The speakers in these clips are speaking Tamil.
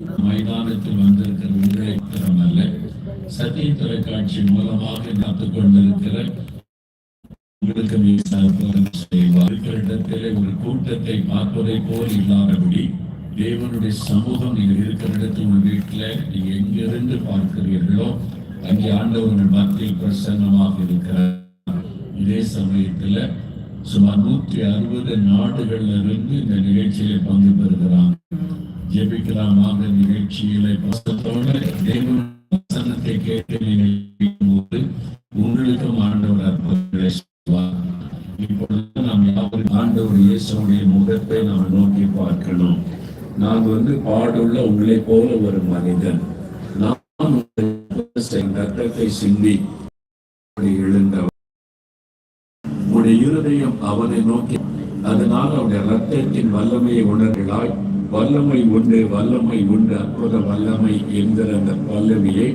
மைதானத்தில் வந்திருக்கிற உங்களை அல்ல சத்திய தொலைக்காட்சி மூலமாக காத்துக் கொண்டிருக்கிற உங்களுக்கு இடத்திலே ஒரு கூட்டத்தை பார்ப்பதை போல் இல்லாதபடி தேவனுடைய சமூகம் நீங்கள் இருக்கிற இடத்துல உங்கள் வீட்டில் நீங்க எங்கிருந்து பார்க்கிறீர்களோ அங்கே ஆண்டவர்கள் மத்தியில் பிரசன்னமாக இருக்கிறார். இதே சமயத்துல சுமார் நூற்றி அறுபது நாடுகள்ல இருந்து இந்த நிகழ்ச்சியில பங்கு பெறுகிறாங்க. ஜெபிக்கலாமாக நிகழ்ச்சிகளை வசத்தோடு தேவனுடைய கேட்டு நீங்கள் கேட்கும்போது உங்களுக்கும் ஆண்டவர் அற்புதங்களை செய்வார். இப்பொழுது நாம் யாவரும் ஆண்டவர் இயேசுடைய முகத்தை நாம் நோக்கி பார்க்கணும். நான் வந்து பாடுள்ள உங்களை போல ஒரு மனிதன். நான் ரத்தத்தை சிந்தி அப்படி எழுந்தவர் உடைய இருதயம் அவனை நோக்கி அதனால் அவருடைய ரத்தத்தின் வல்லமையை உணர்களாய் வல்லமை உண்டு வல்லமை உண்டு அற்புத வல்லமை என்கிற அந்த பல்லவியை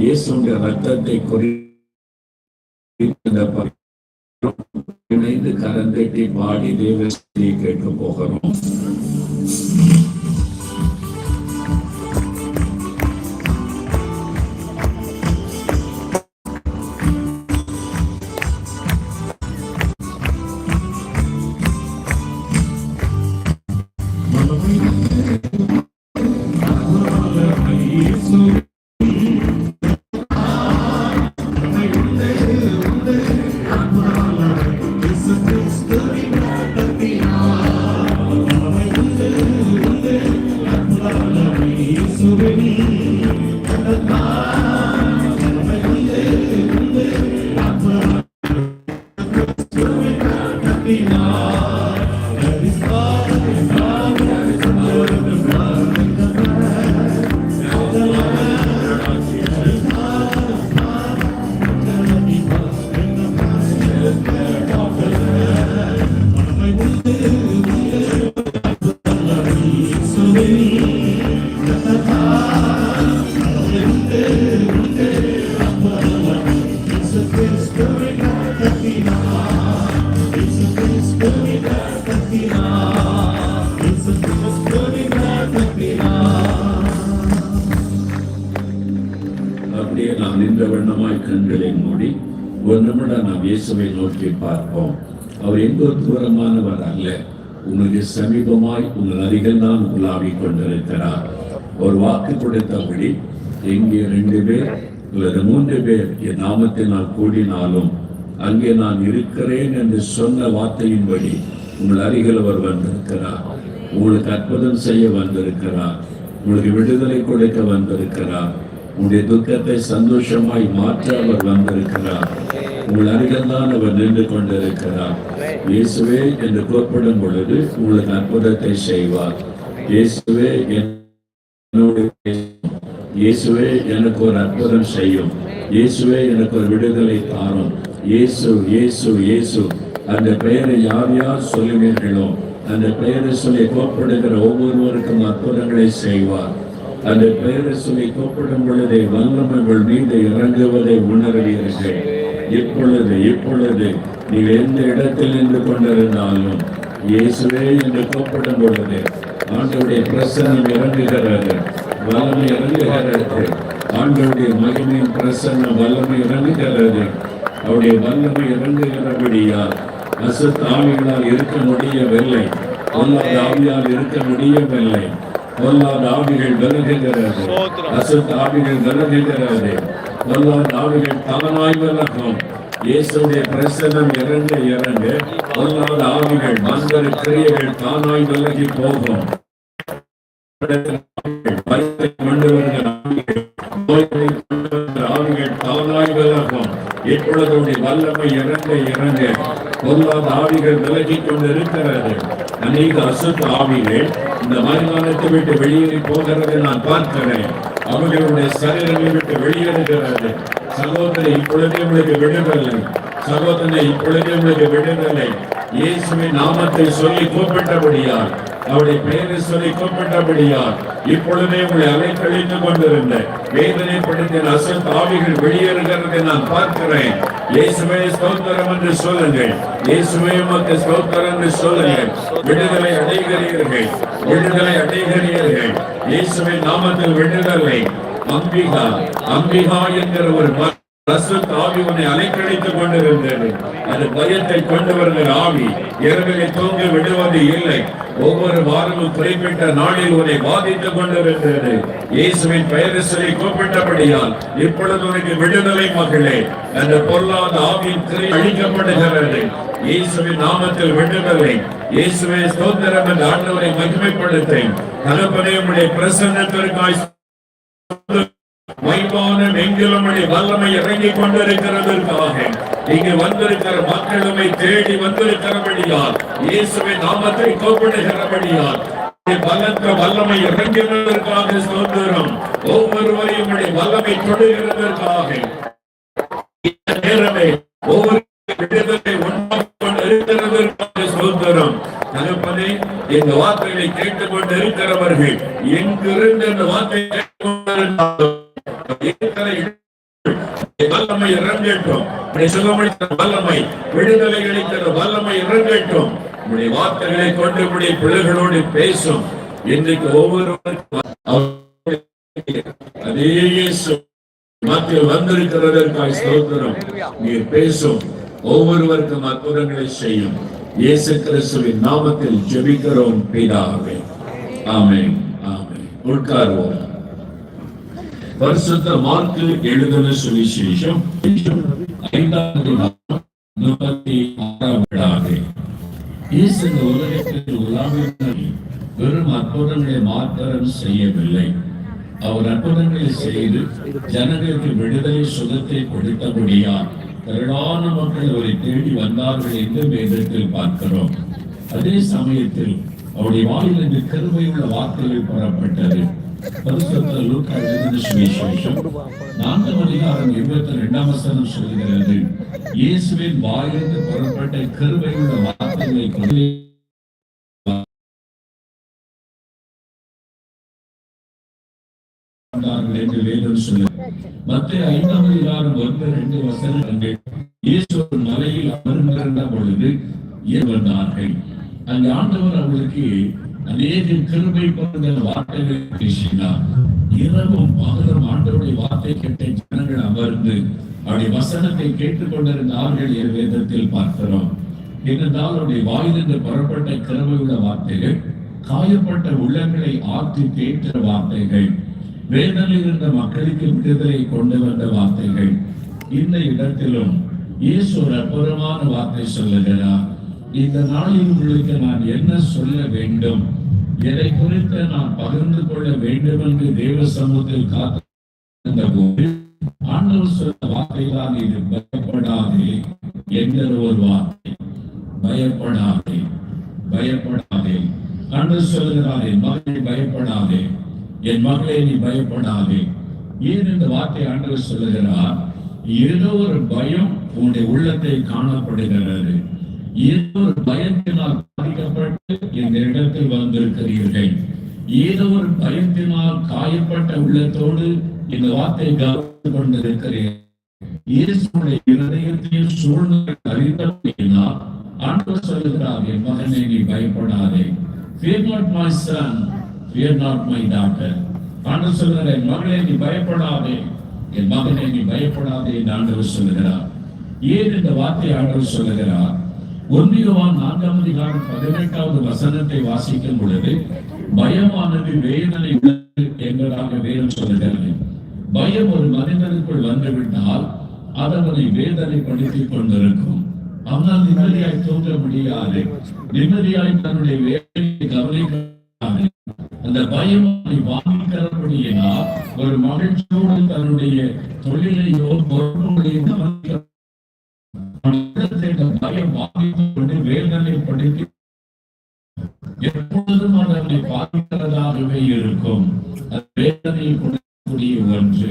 இயேசுடைய ரத்தத்தை குறி இணைந்து கரந்தட்டி பாடி தேவஸ்தியை கேட்டு போகிறோம். அப்படியே நாம் நின்ற வண்ணமாய் கண்களை மூடி ஒரு நிமிடம் நாம் இயேசுவை நோக்கி பார்ப்போம். அவர் எங்கோ தூரமானவர் அல்ல. உங்களுக்கு சமீபமாய் உங்கள் அருகில் தான் உலாவிக் கொண்டிருக்கிறார். ஒரு வாக்கு கொடுத்தபடி எங்கே ரெண்டு பேர் அல்லது மூன்று பேர் என் நாமத்தினால் கூடினாலும் அங்கே நான் இருக்கிறேன் என்று சொன்ன வார்த்தையின்படி உங்கள் அருகில் அவர் வந்திருக்கிறார். உங்களுக்கு அற்புதம் செய்ய வந்திருக்கிறார். உங்களுக்கு விடுதலை கொடுக்க வந்திருக்கிறார். உங்களுடைய துக்கத்தை சந்தோஷமாய் மாற்ற அவர் வந்திருக்கிறார். உங்கள் அருகில்தான் அவர் நின்று கொண்டிருக்கிறார். இயேசுவே என்று கூப்பிடும் பொழுது உங்களுக்கு அற்புதத்தை செய்வார். இயேசுவே என்னோடு இயேசுவே எனக்கு ஒரு அற்புதம் செய்யும். இயேசுவே எனக்கு ஒரு விடுதலை தாரும். இயேசு இயேசு இயேசு. அந்த பெயரை யார் யார் சொல்லுவீர்களோ அந்த பெயரை சொல்லி கோப்படுகிற ஒவ்வொருவருக்கும் அற்புதங்களை செய்வார். அந்த பெயரை சொல்லி கூப்பிடும் பொழுதே வல்லமைகள் மீது இறங்குவதை உணர்வீர்கள். இப்பொழுது இப்பொழுது நீங்கள் எந்த இடத்தில் நின்று கொண்டிருந்தாலும் இயேசுவே என்று கூப்பிடும் பொழுது ஆண்டவருடைய பிரசன்னம் இறங்குகிறது. வல்லமை இறங்குகிறது. ஆண்டவருடைய மகிமையின் பிரசன்னம் வல்லமை இறங்குகிறது. அவருடைய வல்லமை இறங்குகிறபடியால் அசுத்த இருக்க முடியவில்லை. பொல்லாத ஆவியால் இருக்க முடியவில்லை. பொல்லாத ஆவிகள் விலகுகிறது அசுத்த ஆவிகள் விலகுகிறது பொல்லாத ஆவிகள் தானாய் விலகும் இயேசுடைய பிரசனம் இறங்க இறங்க. பொல்லாத ஆவிகள் மந்திர கிரியைகள் தானாய் விலகி போகும். பயத்தை கொண்டு வருகிற ஆவிகள், தானாய் விலகும். இப்பொழுது வல்லமை இறங்க இறங்க. பொல்லாத ஆவிகள் விலகிக் கொண்டிருக்கிறது. அநேக அசுத்த ஆவிகள் இந்த மறுநாளத்தை விட்டு வெளியேறி போகிறது நான் பார்க்கிறேன். அவர்களுடைய சரீரங்களை விட்டு வெளியேறுகிறது. சகோதரி இப்பொழுதே உங்களுக்கு விடுதலை. சகோதரனை இப்பொழுதே உங்களுக்கு விடுதலை. இயேசுவின் நாமத்தை சொல்லி கூப்பிட்டபடியால் அவருடைய பெயரை சொல்லி கூப்பிட்டபடியால் இப்பொழுதே உங்களை அலைக்கழித்துக் கொண்டிருந்த வேதனைப்படுத்தின அசல் ஆவிகள் வெளியேறுகிறதை நான் பார்க்கிறேன். இயேசுவே ஸ்தோத்திரம் என்று சொல்லுங்கள். இயேசுவே உமக்கு ஸ்தோத்திரம் என்று சொல்லுங்கள். விடுதலை அடைகிறீர்கள். விடுதலை அடைகிறீர்கள். இயேசுவின் நாமத்தில் விடுதலை. அம்பிகா அம்பிகா என்கிற ஒரு ம- ஆவி உன்னை அலைக்கழித்துக் கொண்டிருந்தது அது பயத்தை கொண்டு வருகிற ஆவி. இரவிலே தூங்கி விடுவது இல்லை. ஒவ்வொரு வாரமும் குறிப்பிட்ட நாளில் உன்னை பாதித்துக் கொண்டிருந்தது இயேசுவின் பெயரை சொல்லி கூப்பிட்டபடியால் இப்பொழுது உனக்கு விடுதலை மகளே. அந்த பொருளாத ஆவியின் திரை அழிக்கப்படுகிறது. இயேசுவின் நாமத்தில் விடுதலை. இயேசுவை ஸ்தோத்திரம் என்ற ஆண்டவரை மகிமைப்படுத்தேன் தகப்பனே உடைய பிரசன்னத்திற்காய் வைவானம் எங்கிலும் வல்லமை இறங்கிக் கொண்டிருக்கிறதற்காக இங்கு வந்திருக்கிற மக்களுமை தேடி வந்திருக்கிறபடியால் இயேசுவை நாமத்தை கூப்பிடுகிறபடியால் பலத்த வல்லமை இறங்குவதற்காக சுதந்திரம் ஒவ்வொருவரையும் வல்லமை தொடுகிறதற்காக. நேரமே ஒவ்வொரு விடுதலை உண்டாக்கிக் சுதந்திரம் தகப்பனே இந்த வார்த்தைகளை கேட்டுக் கொண்டிருக்கிறவர்கள் எங்கிருந்து இந்த வார்த்தை கேட்டுக் கொண்டிருந்தாலும் வல்லமை இறங்கட்டும். உடைய தர வல்லமை விடுதலைகளை தர வல்லமை இறங்கட்டும். உடைய வார்த்தைகளை கொண்டு உடைய பிள்ளைகளோடு பேசும். இன்றைக்கு ஒவ்வொருவருக்கும் அதே மக்கள் வந்திருக்கிறதற்காக ஸ்தோத்திரம். நீர் பேசும். ஒவ்வொருவருக்கும் அற்புதங்களை செய்யும். இயேசு கிறிஸ்துவின் நாமத்தில் ஜெபிக்கிறோம் பிதாவே. ஆமென் ஆமென். உட்கார்வோம். பரிசுத்த மார்க்கு எழுதின சுவிசேஷம் ஐந்தாவது முப்பத்தி ஆறாம் இயேசு இந்த உலகத்தில் வெறும் அற்புதங்களை மாத்திரம் செய்யவில்லை. அவர் அற்புதங்களை செய்து ஜனங்களுக்கு விடுதலை சுகத்தை கொடுத்தபடியால் திரளான மக்கள் அவரை தேடி வந்தார்கள் என்று வேதத்தில் பார்க்கிறோம். அதே சமயத்தில் அவருடைய வாயிலிருந்து கருமையுள்ள வார்த்தைகள் பெறப்பட்டது. பரிசுத்த லூக்கா எழுதின சுவிசேஷம் நான்காம் அதிகாரம் இருபத்தி ரெண்டாம் வசனம் சொல்கிறது இயேசுவின் வாயிலிருந்து புறப்பட்ட கிருபையுள்ள வார்த்தைகளை கொண்டு என்று வேதம் மத்திய ஐந்தாம் அதிகாரம் ஒன்று ரெண்டு வசனங்கள் இயேசு ஒரு மலையில் அமர்ந்திருந்த பொழுது ஏன் அந்த ஆண்டவர் அவர்களுக்கு அநேக கிருபை கொண்ட வார்த்தைகளை பேசினார். இரவும் பகலும் ஆண்டவருடைய வார்த்தை கேட்ட ஜனங்கள் அமர்ந்து அவருடைய வசனத்தை கேட்டுக் கொண்டிருந்தார்கள் என் வேதத்தில் பார்க்கிறோம். ஏனென்றால் அவருடைய வாயிலிருந்து புறப்பட்ட கிருபையுள்ள வார்த்தைகள் காயப்பட்ட உள்ளங்களை ஆற்றி கேட்ட வார்த்தைகள் வேதனையில் இருந்த மக்களுக்கு விடுதலை கொண்டு வந்த வார்த்தைகள். இந்த இடத்திலும் இயேசு ஒரு அற்புதமான வார்த்தை சொல்லுகிறார். இந்த நாளில் உங்களுக்கு நான் என்ன சொல்ல வேண்டும்? எதை குறித்து நான் பகிர்ந்து கொள்ள வேண்டும் என்று தேவ சமூகத்தில் காத்திருந்த போது ஆண்டவர் சொன்ன வார்த்தைதான் இது பயப்படாதே என்கிற ஒரு வார்த்தை. பயப்படாதே பயப்படாதே. ஆண்டவர் சொல்லுகிறார் என் மகனை பயப்படாதே என் மகளே நீ பயப்படாதே. ஏன் இந்த வார்த்தை ஆண்டவர் சொல்லுகிறார்? ஏதோ ஒரு பயம் உன்னுடைய உள்ளத்தை காணப்படுகிறது. ஏதோ ஒரு பயத்தினால் பாதிக்கப்பட்டு இந்த இடத்தில் வந்திருக்கிறீர்கள். ஏதோ ஒரு பயத்தினால் காயப்பட்ட உள்ளத்தோடு இந்த வார்த்தை கவனித்துக் கொண்டிருக்கிறீர்கள் இயேசுடைய இருதயத்தையும் சூழ்நிலை அறிந்தபடியினால் ஆண்டவர் சொல்லுகிறார் என் மகனை நீ பயப்படாதே. Fear not my son. Fear not my daughter. ஆண்டவர் சொல்லுகிறார் என் மகனை நீ பயப்படாதே. என் மகனை நீ பயப்படாதே என்று ஆண்டவர் சொல்லுகிறார். ஏன் இந்த வார்த்தை ஆண்டவர் சொல்லுகிறார்? ஒன்றியவான் நான்காம் அதிகாரம் பதினெட்டாவது வசனத்தை வாசிக்கும் பொழுது பயமானது வேதனை உள்ளது என்பதாக வேதம் சொல்லுகிறது. பயம் ஒரு மனிதனுக்குள் வந்துவிட்டால் அது அவனை வேதனைப்படுத்திக் கொண்டிருக்கும். அவனால் நிம்மதியாய் தூங்க முடியாது. நிம்மதியாய் தன்னுடைய வேலையை கவனிக்காது அந்த பயம் அவனை வாங்கிக்கிறபடியினால் ஒரு மகிழ்ச்சியோடு தன்னுடைய தொழிலையோ பொறுப்புகளையோ கவனிக்க இருக்கும். அது கொடுக்கக்கூடிய ஒன்று.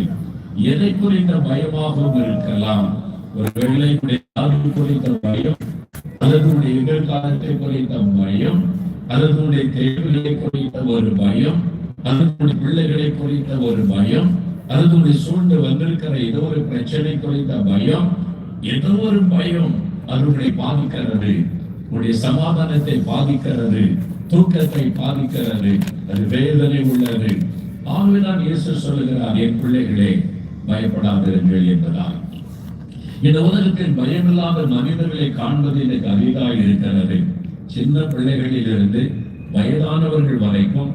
எதை குறித்த பயமாகவும் இருக்கலாம். ஒரு வெள்ளையுடைய ஆதி குறித்த பயம் அல்லது எதிர்காலத்தை குறித்த பயம் அதனுடைய தேவைகளை குறித்த ஒரு பயம் அதனுடைய பிள்ளைகளை குறித்த ஒரு பயம் அதனுடைய சூழ்ந்து வந்திருக்கிற ஏதோ ஒரு பிரச்சனை குறித்த பயம் ஏதோ ஒரு பயம் அதனுடைய பாதிக்கிறது. உன்னுடைய சமாதானத்தை பாதிக்கிறது. தூக்கத்தை பாதிக்கிறது அது வேதனை உள்ளது. ஆகவேதான் இயேசு சொல்லுகிறார் என் பிள்ளைகளே பயப்படாதிருங்கள் என்பதால் இந்த உலகத்தில் பயமில்லாத மனிதர்களை காண்பது எனக்கு அரிதாக இருக்கிறது. சின்ன பிள்ளைகளிலிருந்து வயதானவர்கள் வரைக்கும்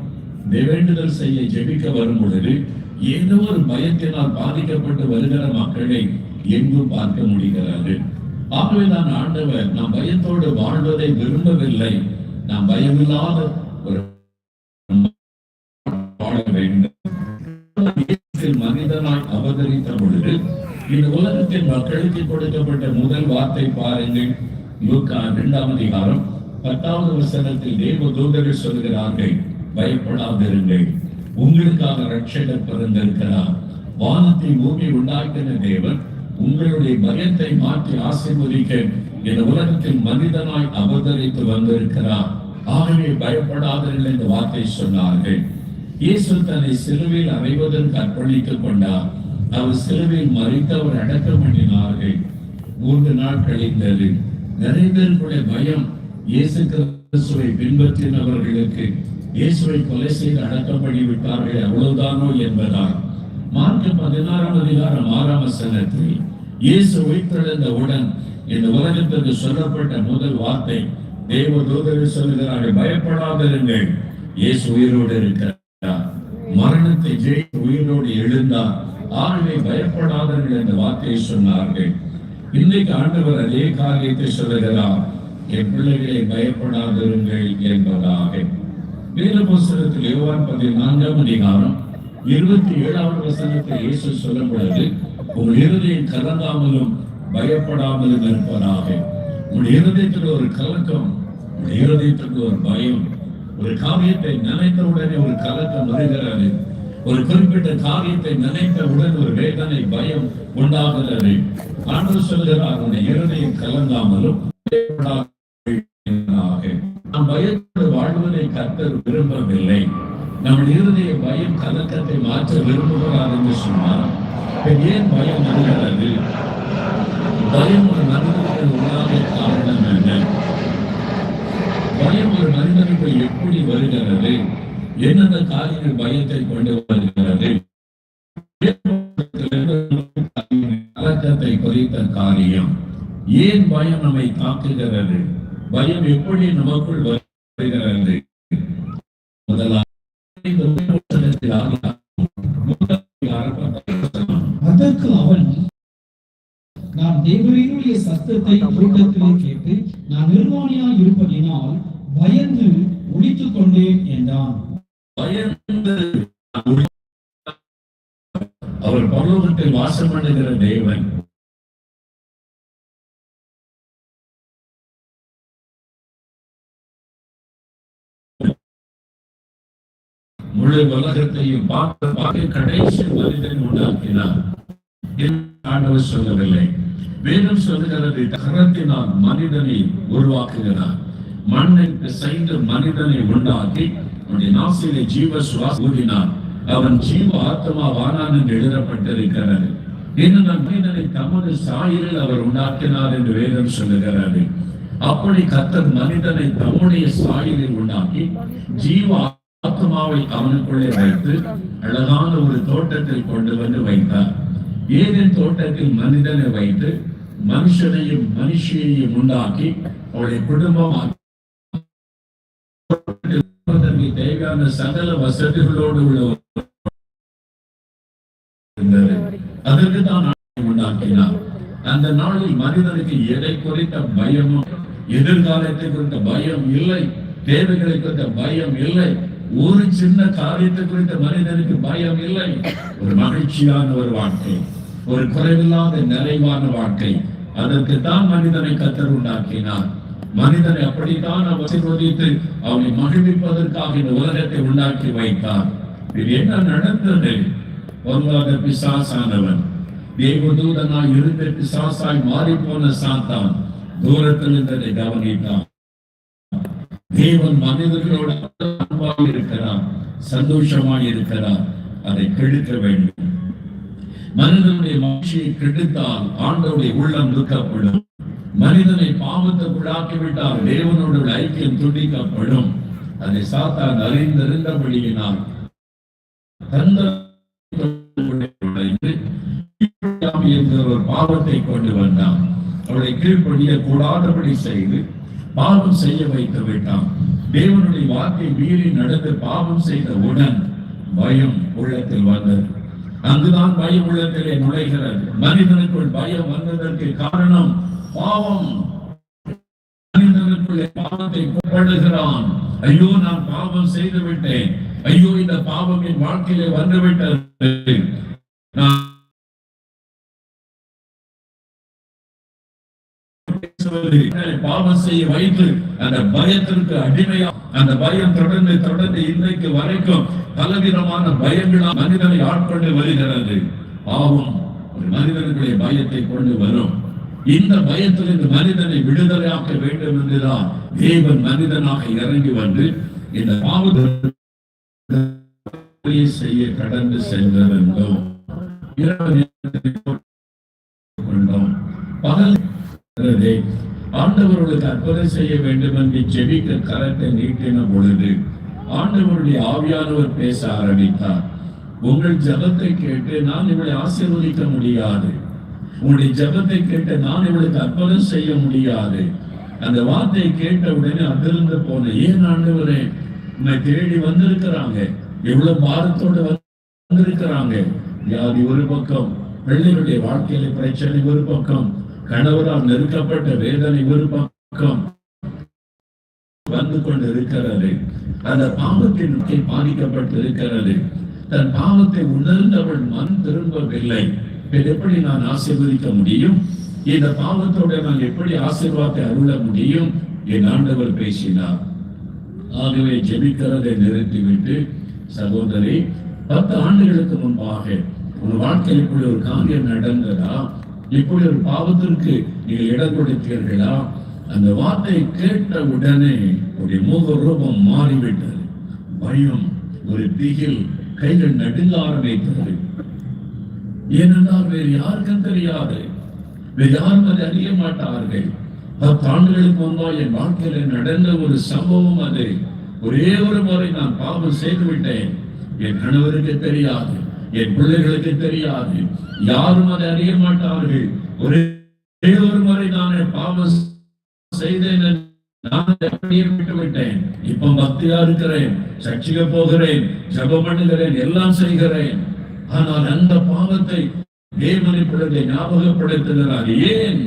வேண்டுதல் செய்ய ஜெபிக்க வரும் பொழுது ஏதோ ஒரு பயத்தினால் பாதிக்கப்பட்டு வருகிற மக்களை எங்கும் பார்க்க முடிகிறது. ஆகவே தான் ஆண்டவர் நாம் பயத்தோடு வாழ்வதை விரும்பவில்லை. நாம் பயமில்லாத ஒரு வாழ வேண்டும். மனிதனாய் அவதரித்த பொழுது இந்த உலகத்தின் மக்களுக்கு கொடுக்கப்பட்ட முதல் வார்த்தை பாருங்கள். லூக்கா இரண்டாம் அதிகாரம் பத்தாவது வசனத்தில் தேவ தூதர்கள் சொல்கிறார்கள் பயப்படாதிருங்கள். உங்களுக்காக ரட்சகர் பிறந்திருக்கிறார். வானத்தை பூமி உண்டாக்கின தேவன் உங்களுடைய பயத்தை மாற்றி ஆசிர்வதிக்க இந்த உலகத்தில் மனிதனாய் அவதரித்து வந்திருக்கிறார். ஆகவே பயப்படாதீர்கள் என்ற வார்த்தை சொன்னார்கள். இயேசு தன்னை சிலுவையில் அறைவதற்கு அர்ப்பணித்துக் கொண்டார். அவர் சிலுவையில் மறித்து அவர் அடக்கம் பண்ணினார்கள். மூன்று நாள் கழிந்தது. நிறைய பேருக்குடைய பயம். இயேசு கிறிஸ்துவை பின்பற்றினவர்களுக்கு இயேசுவை கொலை செய்து அடக்கம் பண்ணி விட்டார்கள் அவ்வளவுதானோ என்பதால். மார்க் பதினாறாம் அதிகாரம் ஆறாம் வசனத்தில் இயேசு உயிர்த்தெழுந்தவுடன் இந்த உலகத்திற்கு சொல்லப்பட்ட முதல் வார்த்தை தேவ தூதர்கள் சொல்லுகிறார்கள் பயப்படாதிருங்கள் இயேசு உயிரோடு இருக்கிறார். மரணத்தை ஜெயித்து உயிரோடு எழுந்தார். ஆகவே பயப்படாதவர்கள் என்ற வார்த்தையை சொன்னார்கள். இன்னைக்கு ஆண்டவர் அதே காரியத்தை சொல்லுகிறார். என் பிள்ளைகளை பயப்படாதிருங்கள் என்பதாக. வேத புஸ்தகத்தில் யோவான் பதினான்காம் அதிகாரம் இருபத்தி ஏழாவது வசனத்தில் இயேசு சொல்லும் பொழுது உங்கள் இருதயம் கலந்தாமலும் பயப்படாமலும் இருப்பதாக. உங்கள் இருதயத்தில் ஒரு கலக்கம் உங்கள் இருதயத்துக்கு ஒரு பயம். ஒரு காரியத்தை நினைத்த உடனே ஒரு கலக்கம் வருகிறது. ஒரு குறிப்பிட்ட காரியத்தை நினைத்தவுடன் ஒரு வேதனை பயம் உண்டாகிறது. ஆண்டவர் சொல்கிறார் உன்னை இருதயம் கலங்காமலும் நான் பயத்தோடு வாழ்வதை கத்தர் விரும்பவில்லை நம்முடைய இருதய பயம் கலக்கத்தை மாற்ற விரும்புகிறார் என்று சொன்னார் ஏன் பயம் வருகிறது? பயம் ஒரு மனிதனுக்கு உண்டாக காரணம் என்ன? பயம் ஒரு மனிதனுக்கு எப்படி வருகிறது? என்னென்ன காரியங்கள் பயத்தை கொண்டு வருகிறது? கலக்கத்தை குறித்த காரியம் ஏன் பயம் நம்மை தாக்குகிறது? பயம் எப்படி நமக்குள் வருகிறது தேவரீருடைய சத்தத்தை கூட்டத்திலே கேட்டு நான் நிர்வாணியாய் இருப்பதினால் பயந்து ஒழித்துக் கொண்டேன் என்றான். பயந்து அவர் பரலோகத்தில் வாசம் பண்ணுகிற தேவன். முழு உலகத்தையும் பார்க்க பார்க்க கடைசி மனிதன் உண்டாக்கினார் ஆண்டவர் சொல்லவில்லை. வேதம் சொல்லுகிறது தகரத்தினால் மனிதனை உருவாக்குகிறார். மண்ணை பிசைந்து மனிதனை உண்டாக்கி அவனுடைய ஜீவ சுவாச ஊதினார். அவன் ஜீவ ஆத்மாவானான் என்று எழுதப்பட்டிருக்கிறது. இன்னும் மனிதனை தமது சாயலில் அவர் உண்டாக்கினார் என்று வேதம் சொல்லுகிறது. அப்படி கத்தர் மனிதனை தம்முடைய சாயலில் உண்டாக்கி ஜீவ ஆத்மாவை அவனுக்குள்ளே வைத்து அழகான ஒரு தோட்டத்தில் கொண்டு வந்து வைத்தார். ஏதேன் தோட்டத்தில் மனிதனை வைத்து மனுஷனையும் மனுஷியையும் உண்டாக்கி அவளுடைய குடும்பமாக தேவையான சகல வசதிகளோடு உள்ள அதற்கு தான் உண்டாக்கினார். அந்த நாளில் மனிதனுக்கு எதை குறித்த பயமும் எதிர்காலத்தை குறித்த பயம் இல்லை தேவைகளை குறித்த பயம் இல்லை ஒரு சின்ன காரியத்தை குறித்த மனிதனுக்கு பயம் இல்லை. ஒரு மகிழ்ச்சியான ஒரு வாழ்க்கை. ஒரு குறைவில்லாத நிறைவான வாழ்க்கை. அதற்கு தான் மனிதனை கத்தர் உண்டாக்கினார். மனிதனை அப்படித்தான் ஆசீர்வதித்து அவனை மகிழ்விப்பதற்காக இந்த உலகத்தை உண்டாக்கி வைத்தார். இது என்ன நடந்தது? பொருளாத பிசாசானவன். தேவதூதனாய் இருந்த பிசாசாய் மாறி போன சாத்தான் தூரத்தில் இருந்ததை கவனித்தான். தேவன் மனிதர்களோட அன்பாக இருக்கிறார் சந்தோஷமாய் இருக்கிறான் அதை கெடுக்க வேண்டும். மனிதனுடைய மகிழ்ச்சியை கெடுத்தால் ஆண்டவுடைய உள்ளம் துக்கப்படும் மனிதனை பாவத்துக்குள்ளாக்கி விட்டால் தேவனோட ஐக்கியம் துண்டிக்கப்படும். அதை சாத்தான் அறிந்திருந்தபடியினால் ஒரு பாவத்தை கொண்டு வந்தான். அவளை கீழ்ப்படிய கூடாதபடி செய்து பாவம் செய்ய வைத்து விட்டான். தேவனுடைய வாக்கை மீறி நடந்து பாவம் செய்த உடன் பயம் உள்ளத்தில் வந்தது. அங்குதான் பய உள்ளத்திலே நுழைகிறது. மனிதனுக்குள் பயம் வந்ததற்கு காரணம் பாவம். மனிதனுக்குள்ளே பாவத்தை புகழுகிறான் ஐயோ நான் பாவம் செய்து விட்டேன் ஐயோ இந்த பாவம் என் வாழ்க்கையிலே வந்துவிட்டது. என்னை பாவம் செய்ய வைத்து அந்த பயத்திற்கு அடிமையாக அந்த பயம் தொடர்ந்து தொடர்ந்து இன்றைக்கு வரைக்கும் பலவிதமான பயங்களால் மனிதனை ஆட்கொண்டு வருகிறது. பாவம் ஒரு மனிதனுடைய பயத்தை கொண்டு வரும். இந்த பயத்திலிருந்து மனிதனை விடுதலையாக்க வேண்டும் என்றுதான் தேவன் மனிதனாக இறங்கி வந்து இந்த பாவத்தை செய்ய கடந்து செல்ல வேண்டும். இரவு பகல் ஆண்டவர்களுக்கு அற்புதம் செய்ய வேண்டும் என்று ஜெபிக்க கரத்தை நீட்டின பொழுது ஆண்டவருடைய ஆவியானவர் பேச ஆரம்பித்தார். உங்கள் ஜபத்தை கேட்டு நான் இவளை ஆசீர்வதிக்க முடியாது. உங்களுடைய ஜபத்தை கேட்டு நான் இவளுக்கு அற்புதம் செய்ய முடியாது. அந்த வார்த்தையை கேட்ட உடனே அதிர்ந்து போன ஏன் ஆண்டவரே உன்னை தேடி வந்திருக்கிறாங்க. எவ்வளவு பாரத்தோடு வந்திருக்கிறாங்க. வியாதி ஒரு பக்கம் பிள்ளைகளுடைய வாழ்க்கையில பிரச்சனை ஒரு பக்கம் கணவரால் நெருக்கப்பட்ட வேதனை ஒரு பக்கம் வந்து கொண்டு இருக்கிறது அந்த பாவத்தின் நோக்கி பாதிக்கப்பட்டு இருக்கிறது தன் பாவத்தை உணர்ந்தவள் மனம் திரும்பவில்லை. எப்படி நான் ஆசீர்வதிக்க முடியும்? இந்த பாவத்தோட நான் எப்படி ஆசீர்வாதத்தை அருள முடியும்? என் ஆண்டவர் பேசினார். ஆகவே ஜெபிக்கிறதை நிறுத்திவிட்டு சகோதரி பத்து ஆண்டுகளுக்கு முன்பாக உன் வாழ்க்கையில் இப்படி ஒரு காரியம் நடந்ததா? இப்படி ஒரு பாவத்திற்கு நீங்கள் இடம் கொடுத்தீர்களா? அந்த வார்த்தையை கேட்ட உடனே உடைய முக ரூபம் மாறிவிட்டது. பயம் ஒரு திகில் கைகள் நடுங்க ஆரம்பித்தது. ஏனென்றால் வேறு யாருக்கும் தெரியாது. வேறு யாரும் அதை அறிய மாட்டார்கள். பத்து ஆண்டுகளுக்கு என் வாழ்க்கையில நடந்த ஒரு சம்பவம் அது. ஒரே ஒரு முறை நான் பாவம் செய்து விட்டேன் என் கணவருக்கு தெரியாது. என் பிள்ளைகளுக்கு தெரியாது. யாரும் அதை அறிய மாட்டார்கள். ஒரே ஒரு முறை நான் பாவம் செய்தேன் நான் அப்படியே விட்டு விட்டேன். இப்ப பக்தியா இருக்கிறேன் சர்ச்சைக்கு போகிறேன் ஜெபம் பண்ணுகிறேன் எல்லாம் செய்கிறேன். ஆனால் அந்த பாவத்தை தேவனிப்பிடத்தை ஞாபகப்படுத்துகிறார். ஏன்?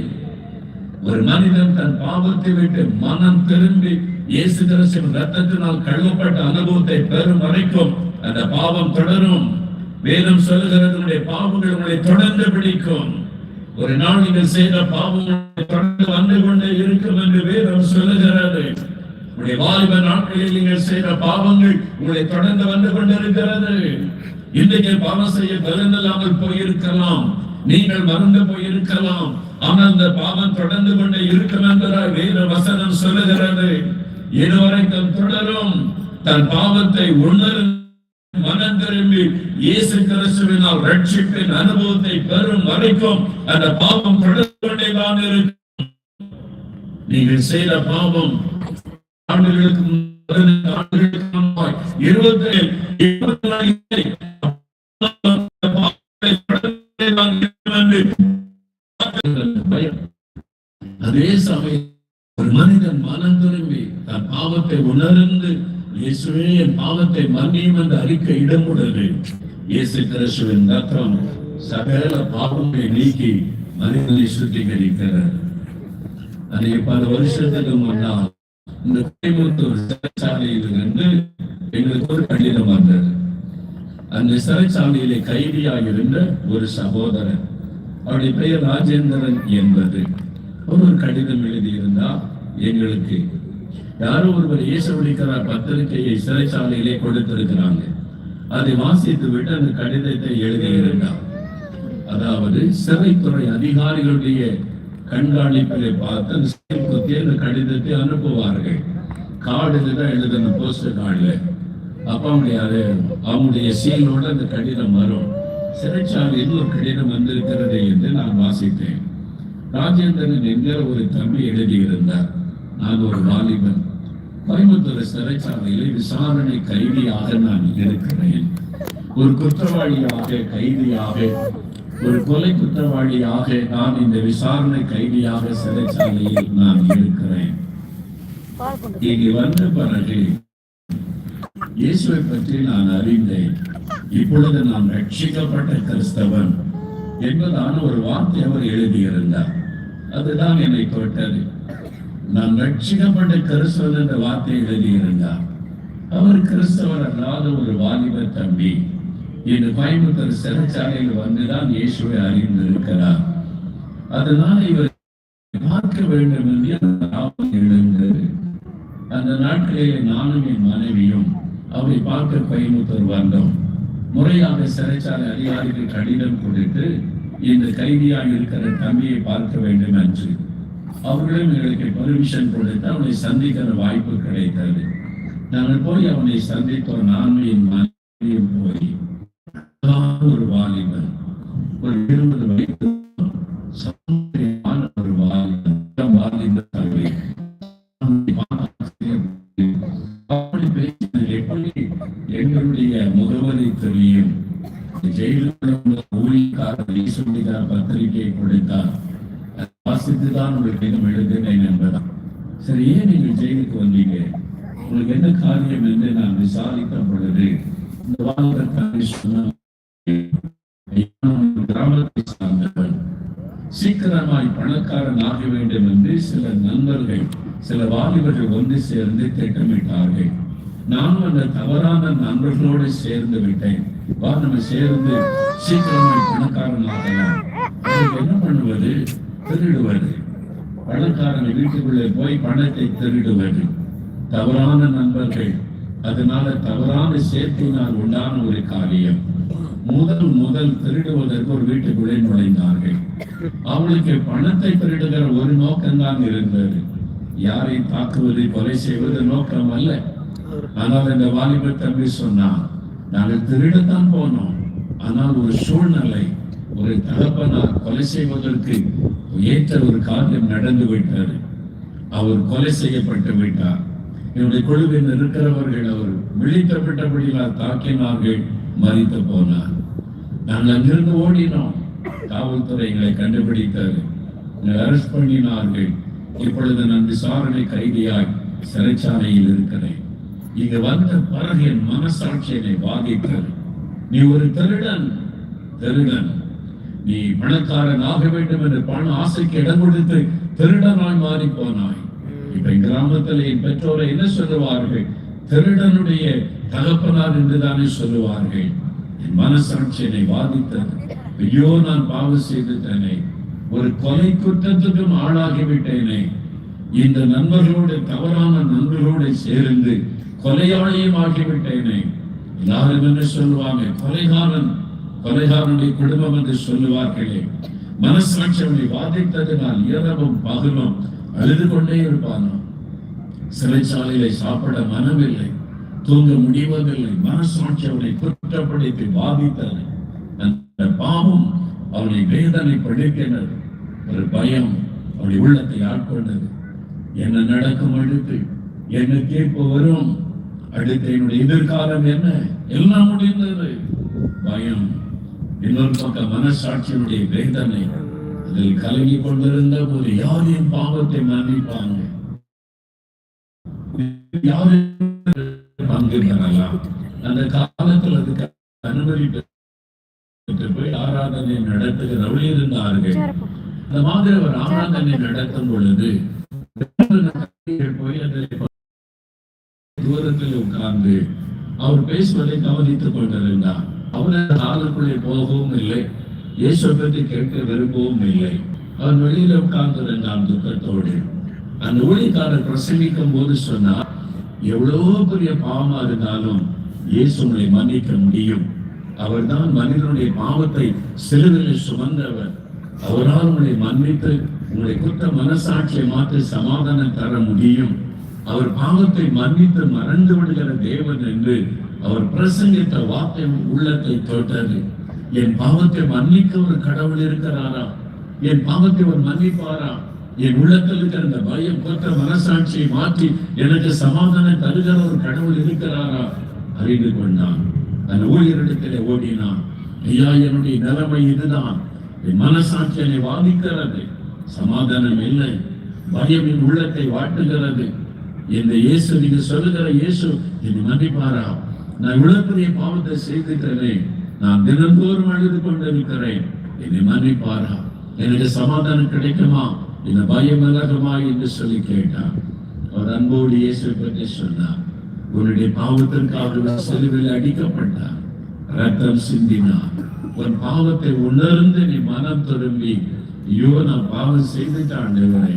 ஒரு மனிதன் தன் பாவத்தை விட்டு மனம் திரும்பி இயேசு கிறிஸ்துவின் ரத்தத்தினால் கழுவப்பட்ட அனுபவத்தை பெறும் வரைக்கும் அந்த பாவம் தொடரும். வேதம் சொல்லுகிறது உங்களுடைய பாவங்கள் உங்களை தொடர்ந்து பிடிக்கும். ஒரு நாள் நீங்கள் செய்த பாவங்கள் தொடர்ந்து வந்து கொண்டே இருக்கும் என்று வேதம் சொல்லுகிறது. உங்களுடைய வாலிப நாட்களில் நீங்கள் செய்த பாவங்கள் உங்களை தொடர்ந்து வந்து கொண்டிருக்கிறது. இன்றைக்கு பாவம் செய்ய பலனில்லாமல் போயிருக்கலாம். நீங்கள் மறந்து போயிருக்கலாம். ஆனால் அந்த பாவம் தொடர்ந்து கொண்டே இருக்கும் என்பதால் வேத வசனம் சொல்லுகிறது. இதுவரைக்கும் தொடரும். தன் பாவத்தை உணர் மனம் திரும்பி இயேசு கிறிஸ்துவினால் ரட்சிப்பின் அனுபவத்தை பெறும் வரைக்கும் அந்த பாவம் தொடர்ந்து கொண்டேதான் இருக்கும். நீங்கள் செய்த பாவம் ஆண்டுகளுக்கு இருபத்தி இருபத்தி அதே சமயம் ஒரு மனிதன் மனம் திரும்பி தன் பாவத்தை உணர்ந்து இயேசுவே என் பாவத்தை மன்னியும் என்று அறிக்கை இடமுடனே இயேசு கிறிஸ்துவின் ரத்தம் சகல பாவங்களை நீக்கி மனிதனை சுத்திகரிக்கிறார் அன்னைக்கு பல வருஷத்துக்கு முன்னால் இந்த கோயம்புத்தூர் சிறைச்சாலையில் இருந்து எங்களுக்கு ஒரு கடிதம் வந்தது. அந்த சிறைச்சாலையிலே கைதியாக இருந்த ஒரு சகோதரன் அவருடைய பெயர் ராஜேந்திரன் என்பது. ஒரு கடிதம் எழுதியிருந்தா எங்களுக்கு யாரோ ஒருவர் இயேசுவளிக்கிறார் பத்திரிகையை சிறைச்சாலையிலே கொடுத்திருக்கிறாங்க. அதை வாசித்து விட்டு அந்த கடிதத்தை எழுதியிருந்தார் அதாவது சிறைத்துறை அதிகாரிகளுடைய கண்காணிப்பிலே பார்த்து அந்த சிறைக்குத்திய அந்த கடிதத்தை அனுப்புவார்கள். கார்டுல தான் எழுதணும் போஸ்டர் கார்டில். அப்போ அவனுடைய அது அவனுடைய சீலோட அந்த கடிதம் வரும். சிறைச்சாலையில் ஒரு கடிதம் வந்திருக்கிறது என்று நான் வாசித்தேன். ராஜேந்திரன் என்கிற ஒரு தம்பி எழுதியிருந்தார். நான் ஒரு வாலிபன். கோயம்புத்தூர் சிறைச்சாலையில் விசாரணை கைதியாக நான் இருக்கிறேன். ஒரு குற்றவாளியாக கைதியாக ஒரு கொலை குற்றவாளியாக நான் இந்த விசாரணை கைதியாக சிறைச்சாலையில் நான் இருக்கிறேன். இங்கு வந்த பிறகு இயேசுவை பற்றி நான் அறிந்தேன். இப்பொழுது நான் ரட்சிக்கப்பட்ட கிறிஸ்தவன் என்பதான ஒரு வார்த்தை அவர் எழுதியிருந்தார். அதுதான் என்னை தொட்டது நான் ரட்சிக்கப்பட்ட கிறிஸ்தவன் என்ற வார்த்தை எழுதியிருந்தார். அவர் கிறிஸ்தவர் அல்லாத ஒரு வாலிப தம்பி. என்று கோயம்புத்தூர் சிறைச்சாலையில் வந்துதான் இயேசுவை அறிந்திருக்கிறார். அதனால் இவர் பார்க்க வேண்டும் என்று எழுந்தது. அந்த நாட்களிலே நானும் என் மனைவியும் அவரை பார்க்க கோயம்புத்தூர் வந்தோம். முறையாக சிறைச்சாலை அதிகாரிகள் கடிதம் கொடுத்து இந்த கைதியாக இருக்கிற தம்பியை பார்க்க வேண்டும் என்று. அவர்களும் எங்களுக்கு பெர்மிஷன் கொடுத்து அவனை சந்திக்கிற வாய்ப்பு கிடைத்தது. நாங்கள் போய் அவனை சந்தித்தோம். நானும் என் மனைவியும் வாலிபர்கள் ஒன்று சேர்ந்து திட்டமிட்டார்கள். நானும் அந்த தவறான நண்பர்களோடு சேர்ந்து விட்டேன். வா நம்ம சேர்ந்து சீக்கிரமாய் பணக்காரனாகலாம். அதுக்கு என்ன பண்ணுவது? திருடுவது. பணக்காரன் வீட்டுக்குள்ளே போய் பணத்தை திருடுவது. தவறான நண்பர்கள். அதனால தவறான சேர்த்தினால் உண்டான ஒரு காரியம். முதல் முதல் திருடுவதற்கு ஒரு வீட்டுக்குள்ளே நுழைந்தார்கள். அவளுக்கு பணத்தை திருடுகிற ஒரு நோக்கம்தான் இருந்தது. யாரை தாக்குவது கொலை செய்வது நோக்கம் அல்ல. ஆனால் இந்த வாலிபர் தம்பி சொன்னான் நாங்கள் திருடத்தான் போனோம். ஆனால் ஒரு சூழ்நிலை ஒரு தகப்பனார் கொலை செய்வதற்கு ஏற்ற ஒரு காரியம் நடந்து விட்டது. அவர் கொலை செய்யப்பட்டு விட்டார். என்னுடைய குழுவில் இருக்கிறவர்கள் அவர் விழித்தப்பட்டபடியால் தாக்கினார்கள் மறித்து போனார். நாங்கள் அங்கிருந்து ஓடினோம். காவல்துறை எங்களை கண்டுபிடித்தது. அரெஸ்ட் பண்ணினார்கள். இப்பொழுது நான் விசாரணை கைதியாய் சிறைச்சாலையில் இருக்கிறேன். இங்க வந்த பிறகு என் மனசாட்சியை பாதித்தது நீ ஒரு திருடன் திருடன். நீ பணக்காரன் ஆக வேண்டும் என்று பண ஆசைக்கு இடம் கொடுத்து திருடனாய் மாறி போனாய் இப்ப என் கிராமத்தில் என் பெற்றோரை என்ன சொல்லுவார்கள்? திருடனுடைய தகப்பனார் என்றுதானே சொல்லுவார்கள். என் மனசாட்சியை பாதித்தது ஐயோ நான் பாவம் செய்துட்டேனே. ஒரு கொலை குற்றத்துக்கும் ஆளாகிவிட்டேனே. இந்த நண்பர்களோடு தவறான நண்பர்களோடு சேர்ந்து கொலையாளியும் ஆகிவிட்டேனே. எல்லாரும் என்ன சொல்லுவாங்க? கொலைகாரன் கொலைகாரனுடைய குடும்பம் என்று சொல்லுவார்களே. மனசாட்சி அவனை இரவும் பகலும் அழுது கொண்டே இருப்பானோ? சிறைச்சாலையில சாப்பிட மனமில்லை தூங்க முடிவதில்லை. மனசாட்சி அவனை குற்றப்படுத்தி பாதித்தது அந்த பாவம் அவனை வேதனை படுக்கின்றது ஒரு பயம் அவருடைய உள்ளத்தை ஆட்கொண்டது. என்ன நடக்கும் அடுத்து? என்ன தீர்ப்பு வரும்? அடுத்து என்னுடைய எதிர்காலம் என்ன? எல்லாம் முடிந்தது. பயம். இன்னொரு பக்கம் மனசாட்சியினுடைய வேதனை. அதில் கலங்கி கொண்டிருந்த போது யார் என் பாவத்தை மன்னிப்பாங்க? யாரு பங்கு பெறலாம் அந்த காலத்தில் அதுக்கு அனுமதி பெற்று போய் ஆராதனை நடத்துகிறவர்கள் இருந்தார்கள். அந்த மாதிரி அவர் ஆராதனை நடத்தும் பொழுது போய் அதில் தூரத்தில் உட்கார்ந்து அவர் பேசுவதை கவனித்துக் கொண்டிருந்தார். அவர் ஆளுக்குள்ளே போகவும் இல்லை. இயேசு பற்றி கேட்க விரும்பவும் இல்லை. அவன் வெளியில உட்கார்ந்திருந்தான் துக்கத்தோடு. அந்த ஊழியக்காரர் பிரசங்கிக்கும் போது சொன்னார் எவ்வளவு பெரிய பாவமா இருந்தாலும் இயேசு உங்களை மன்னிக்க முடியும். அவர்தான் மனிதனுடைய பாவத்தை சிலுவையில் சுமந்தவர். அவரால் உங்களை மன்னித்து உங்களை குத்த மனசாட்சியை மாற்றி சமாதானம் தர முடியும். அவர் பாவத்தை மன்னித்து மறந்து விடுகிற தேவன் என்று அவர் பிரசங்கித்த வார்த்தை உள்ளத்தை தொட்டது. என் பாவத்தை மன்னிக்க ஒரு கடவுள் இருக்கிறாரா? என் பாவத்தை அவர் மன்னிப்பாரா? என் உள்ளத்தில் இருக்கிற அந்த பயம் கொத்த மனசாட்சியை மாற்றி எனக்கு சமாதானம் தருகிற ஒரு கடவுள் இருக்கிறாரா? அறிந்து கொண்டான். தன் ஊழியரிடத்திலே ஓடினான். ஐயா என்னுடைய நிலைமை இதுதான். என் மனசாட்சி என்னை வாதிக்கிறது. சமாதானம் இல்லை. பயம் என் உள்ளத்தை வாட்டுகிறது. இந்த இயேசு நீங்க சொல்லுகிற இயேசு என்னை மன்னிப்பாரா? நான் இவ்வளவு பாவத்தை செய்துக்கிறேனே. நான் தினந்தோறும் அழுது கொண்டிருக்கிறேன். என்னை மன்னிப்பாரா? எனக்கு சமாதானம் கிடைக்குமா? இந்த பயம் விலகுமா என்று சொல்லி கேட்டான். அவர் அன்போடு இயேசுவை பற்றி சொன்னார். உன்னுடைய பாவத்திற்காக அவர் சிலுவையில் அடிக்கப்பட்டார் ரத்தம் சிந்தினார் உன் பாவத்தை உணர்ந்து நீ மனம் திரும்பி ஐயோ நான் பாவம் செய்துட்டான் ஆண்டவரே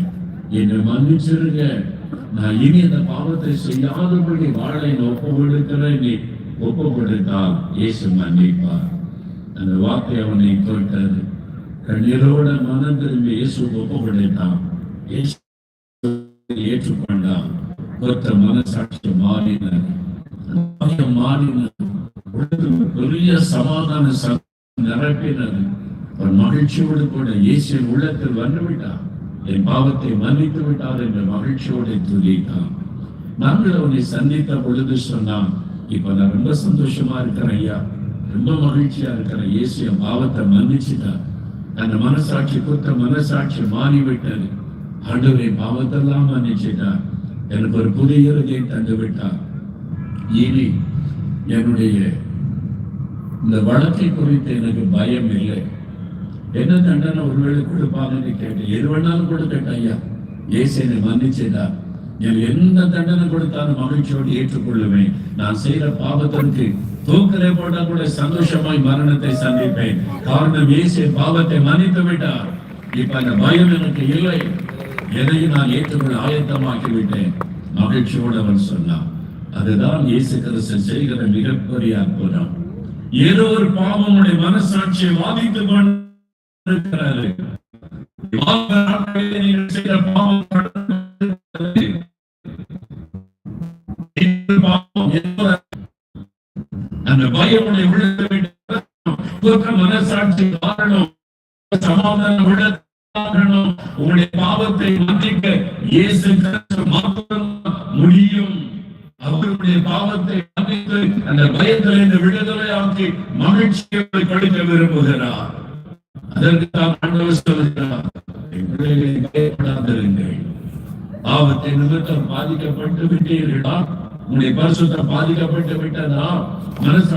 என்னை மன்னிச்சிருங்க. நான் இனி அந்த பாவத்தை செய்யாதபடி வாழ ஒப்பு கொடுக்கிறேன். நீ ஒப்பு கொடுத்தால் இயேசு மன்னிப்பார். அந்த வார்த்தை அவனை தொட்டது கண்ணீரோட மனம் திரும்பி இயேசு ஒப்பு கொடுத்தான். ஏற்றுக்கொண்டான். பெற்ற மனசாட்சி மாறினர். மாறினர் பெரிய சமாதான ச- நிரப்பினது ஒரு மகிழ்ச்சியோடு கூட இயேசுவின் உள்ளத்தில் வந்துவிட்டார். என் பாவத்தை மன்னித்து விட்டார் என்ற மகிழ்ச்சியோடு துதித்தான் நாங்கள் அவனை சந்தித்த பொழுது சொன்னான் இப்ப நான் ரொம்ப சந்தோஷமா இருக்கிறேன் ஐயா. ரொம்ப மகிழ்ச்சியா இருக்கிறேன். இயேசு என் பாவத்தை மன்னிச்சுட்டார். அந்த மனசாட்சி குத்த மனசாட்சி மாறிவிட்டது. ஆண்டவர் பாவத்தெல்லாம் மன்னிச்சுட்டார். எனக்கு ஒரு புதிய இருதை தந்து விட்டார். இனி என்னுடைய இந்த வழக்கை குறித்து எனக்கு பயம் இல்லை. என்ன தண்டனை ஒருவேளை கொடுப்பாங்கன்னு கேட்டேன். எது வேணாலும் கொடுக்கட்டும் ஐயா. ஏசு என்னை என் எந்த தண்டனை கொடுத்தாலும் மகிழ்ச்சியோடு ஏற்றுக்கொள்ளுவேன். நான் செய்யற பாவத்திற்கு தூக்கலை போட்டா கூட சந்தோஷமாய் மரணத்தை சந்திப்பேன். காரணம் இயேசு பாவத்தை மன்னித்து விட்டார். இப்ப அந்த பயம் எனக்கு இல்லை. எதையும் நான் ஏற்றுக்கொள்ள ஆயத்தமாக்கி விட்டேன். மகிழ்ச்சியோடு அவன் சொன்னான். அதுதான் இயேசு கிறிஸ்து செய்கிற மிகப்பெரிய அற்புதம். ஏதோ ஒரு பாவனுடைய மனசாட்சியை வாதித்துக் கொண்டிருக்கிறாரு அந்த பயமுடைய உள்ள மனசாட்சி காரணம் சமாதான உள்ள உங்களுடைய பாவத்தை மன்னிக்க இயேசு கிறிஸ்து மாத்திரம் முடியும். அவருடைய பாவத்தை மன்னித்து அந்த பயத்திலிருந்து இந்த விடுதலை ஆக்கி மகிழ்ச்சியோடு கழிக்க விரும்புகிறார். அதற்கு தான் ஆண்டவர் சொல்கிறார் பயப்படாதிருங்கள். பாவத்தை நிமித்தம் பாதிக்கப்பட்டு விட்டீர்களா? உங்களுடைய பரிசுத்தம் பாதிக்கப்பட்டு விட்டதா? மனசு